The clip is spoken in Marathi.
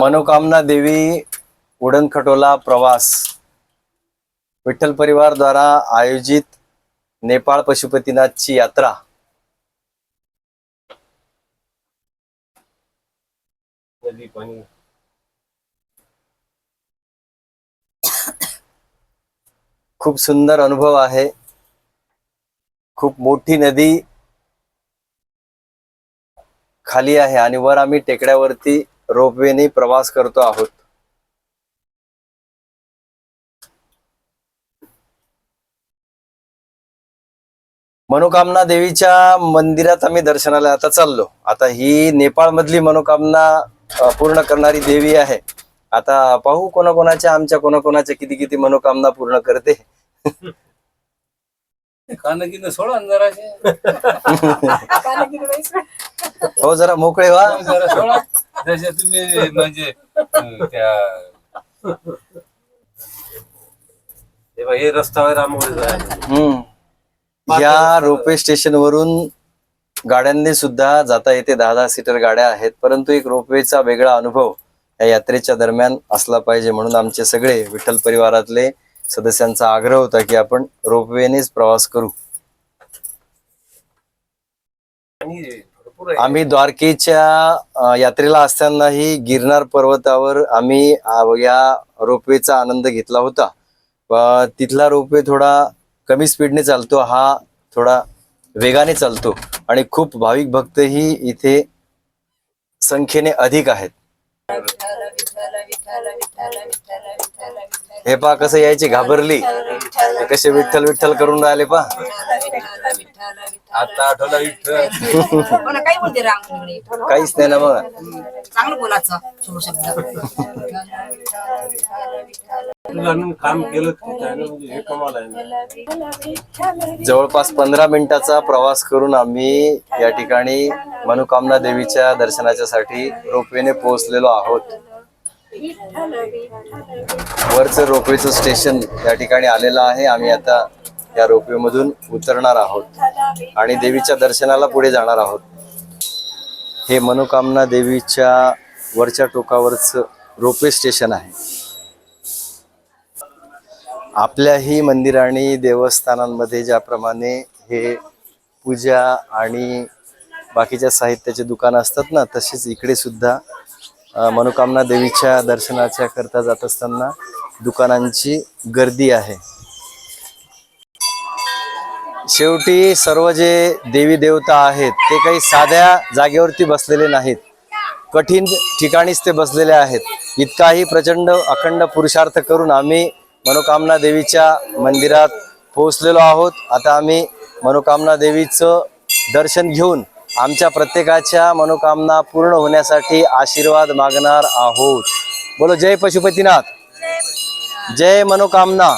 मनोकामना देवी उडण खटोला प्रवास. विठ्ठल परिवार द्वारा आयोजित नेपाळ पशुपतीनाथची यात्रा. खूप सुंदर अनुभव आहे. खूप मोठी नदी खाली आहे आणि वर आम्ही टेकड्यावरती रोपवेने प्रवास करतो आहोत. मनोकामना देवीच्या मंदिरात आम्ही दर्शनाला आता चाललो. आता ही नेपाळ मधली मनोकामना पूर्ण करणारी देवी आहे. आता पाहू कोणाकोणाच्या आमच्या कोणाकोणाच्या किती किती मनोकामना पूर्ण करते. हो जरा मोकळे व्हा. जसे तुम्ही म्हणजे त्या हे रस्त्यावर या रोपवे स्टेशन वरून गाड्यांनी सुद्धा जाता येते दहा दहा सीटर गाड्या आहेत परंतु एक रोपवेचा वेगळा अनुभव या यात्रेच्या दरम्यान असला पाहिजे म्हणून आमचे सगळे विठ्ठल परिवारातले सदस्यांचा आग्रह होता की आपण रोपवेनेच प्रवास करू. आणि आम्ही द्वारकेच्या यात्रेला असतानाही गिरनार पर्वतावर आम्ही या रोपवेचा आनंद घेतला होता. तिथला रोपवे थोडा कमी स्पीडने चालतो हा थोडा वेगाने चालतो. आणि खूप भाविक भक्तही इथे संख्येने अधिक आहेत. हे पा कसं यायची घाबरली. कसे विठ्ठल विठ्ठल करून राहिले पा आता आठवला विठ्ठल मला काही बोलते राम इकडे काहीच नाही ना मग चांगलं बोलायचं शुभ शब्द तुला काम केलं की काय ना म्हणजे हे कमाल आहे ना. जवळपास पंधरा मिनिटाचा प्रवास करून आम्ही या ठिकाणी मनोकामना देवीच्या दर्शनाच्या साठी रोपवेने पोहोचलेलो आहोत वरचं रोपवेचं स्टेशन या ठिकाणी आलेलं आहे आम्ही आता या रोपवे मधून उतरणार आहोत आणि देवीच्या दर्शनाला पुढे जाणार आहोत. हे मनोकामना देवीच्या वरच्या टोकावरचं रोपवे स्टेशन आहे. आपल्याही मंदिर आणि देवस्थानांमध्ये ज्याप्रमाणे हे पूजा आणि बाकीच्या साहित्याचे दुकानं असतात ना तसेच इकडे सुद्धा मनोकामना देवीच्या दर्शनाच्या करता जात असताना दुकानांची गर्दी आहे. शेवटी सर्व जे देवी देवता आहेत ते काही साध्या जागेवरती बसलेले नाहीत. कठीण ठिकाणीच ते बसलेले आहेत. इतकाही प्रचंड अखंड पुरुषार्थ करून आम्ही मनोकामना देवीच्या मंदिरात पोहोचलेलो आहोत. आता आम्ही मनोकामना देवीचं दर्शन घेऊन आमच्या प्रत्येकाच्या मनोकामना पूर्ण होण्यासाठी आशीर्वाद मागणार आहोत. बोलो जय पशुपतीनाथ. जय मनोकामना.